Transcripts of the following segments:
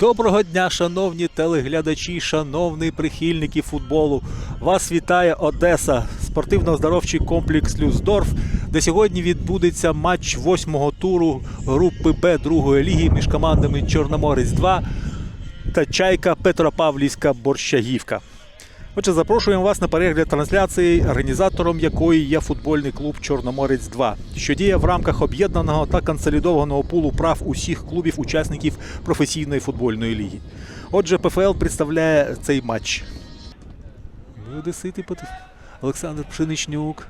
Доброго дня, шановні телеглядачі, шановні прихильники футболу. Вас вітає Одеса, спортивно-здоровчий комплекс Люсдорф, де сьогодні відбудеться матч восьмого туру групи Б другої ліги між командами Чорноморець 2 та Чайка Петропавлівська Борщагівка. Отже, запрошуємо вас на перегляд трансляції, організатором якої є футбольний клуб Чорноморець 2 що діє в рамках об'єднаного та консолідованого пулу прав усіх клубів-учасників професійної футбольної ліги. Отже, ПФЛ представляє цей матч. Одесити Пет- Олександр Пшеничнюк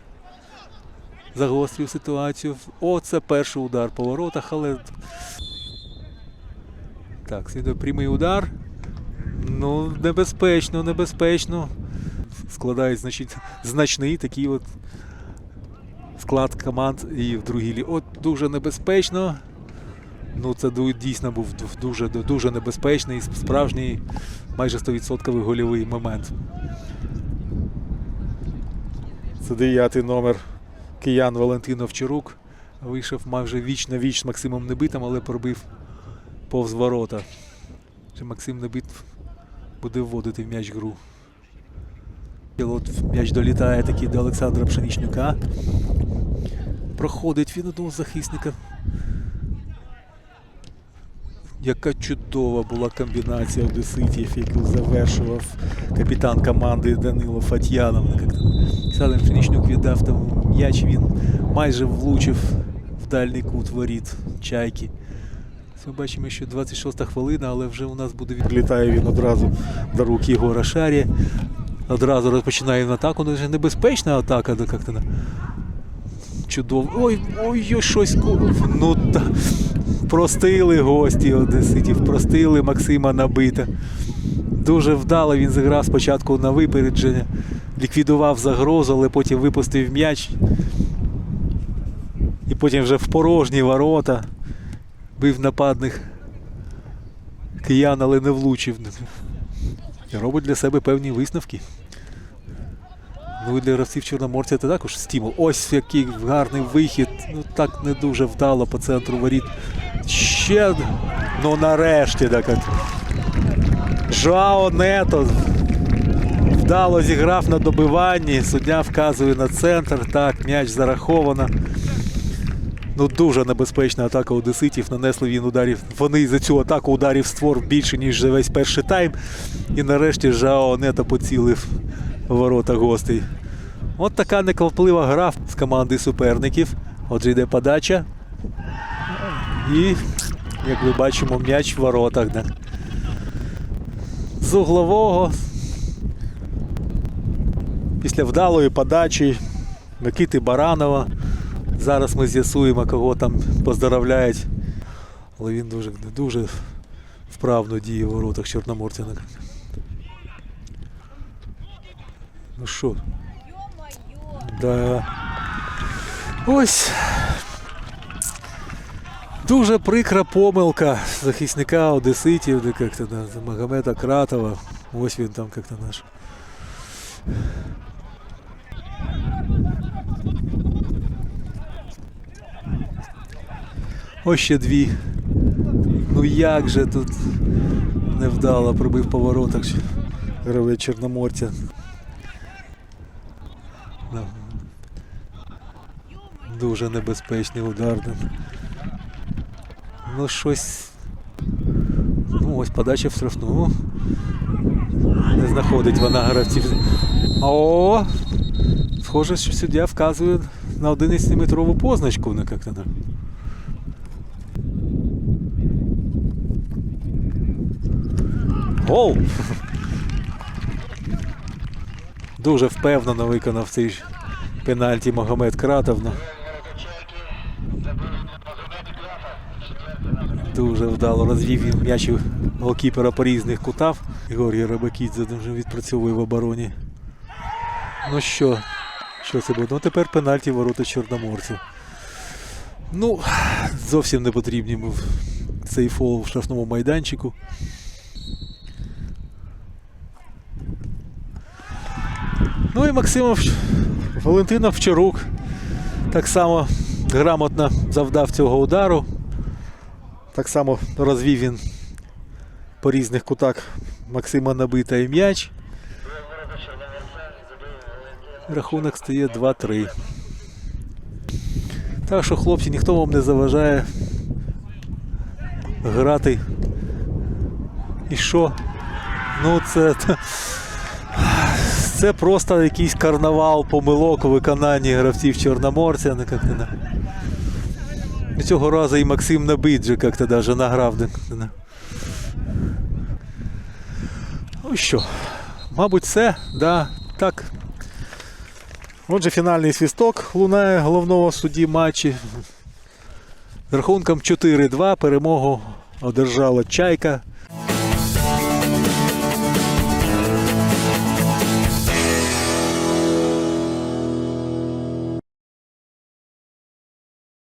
загострив ситуацію. О, це перший удар по воротах, але. Так, слідує прямий удар. Ну, небезпечно, небезпечно. Складають значить, значний такий от склад команд і в другій лі. От дуже небезпечно. Ну, це дійсно був дуже, дуже небезпечний, справжній майже 100% гольовий момент. Це дев'ятий номер киян Валентин Овчарук. Вийшов майже віч на віч з Максимом Небитом, але пробив повз ворота. Чи Максим Небит буде вводити в м'яч гру. От м'яч долітає такий до Олександра Пшенічнюка. Проходить він одного захисника. Яка чудова була комбінація одеситів, яку завершував капітан команди Данило Фатьянов. Олександр Пшенічнюк віддав там м'яч, він майже влучив в дальній кут воріт чайки. Ми бачимо, що 26 хвилина, але вже у нас буде відлітає він одразу до рук Єгора Шарі. Одразу розпочинає атаку. Ну, це небезпечна атака, да як-то. на- Чудово. Ой, ой, ой, щось. Ну та простили гості Одеситів, простили Максима Набита. Дуже вдало він зіграв спочатку на випередження, ліквідував загрозу, але потім випустив м'яч. І потім вже в порожні ворота бив нападних киян, але не влучив. Робить для себе певні висновки. Ну і для гравців Чорноморця це також стимул. Ось який гарний вихід. Ну так не дуже вдало по центру воріт. Ще ну нарешті так. Жао Нето вдало зіграв на добиванні. Суддя вказує на центр. Так, м'яч зараховано. Ну, дуже небезпечна атака одеситів. Нанесли він ударів. Вони за цю атаку ударів створ більше, ніж за весь перший тайм. І нарешті Жао Нето поцілив ворота гостей. От така некваплива гра з команди суперників. Отже, йде подача. І, як ми бачимо, м'яч в воротах. З углового. Після вдалої подачі Микити Баранова. Зараз ми з'ясуємо, кого там поздоровляють. Але він дуже, дуже вправно діє в воротах Чорноморця. Ну що? Да. Ось. Дуже прикра помилка захисника Одеситів, де як-то Магомета Кратова. Ось він там як-то наш. Ось ще дві. Ну як же тут невдало пробив по воротах ще гравець Чорноморця. Дуже небезпечний удар. Ну щось. Ну ось подача в штрафну. Не знаходить вона гравців. О! Схоже, що суддя вказує на 11-метрову позначку. Ну, як-то, Гол! Дуже впевнено виконав цей пенальті Магомед Кратовна. Дуже вдало розвів він м'ячів голкіпера по різних кутах. Георгій Рабакідзе дуже відпрацьовує в обороні. Ну що, що це буде? Ну тепер пенальті ворота Чорноморців. Ну, зовсім не потрібні був цей фол в штрафному майданчику. Ну і Максим Овч- Валентин Овчарук так само грамотно завдав цього удару. Так само розвів він по різних кутах Максима набита м'яч. Рахунок стає 2-3. Так що, хлопці, ніхто вам не заважає грати. І що? Ну, це. Це просто якийсь карнавал помилок у виконанні гравців Чорноморця. Ну, на- Цього разу і Максим Набит же як-то даже награв. да. Ну що, мабуть, все, да, так. Отже, фінальний свісток лунає головного судді матчі. Рахунком 4-2 перемогу одержала Чайка.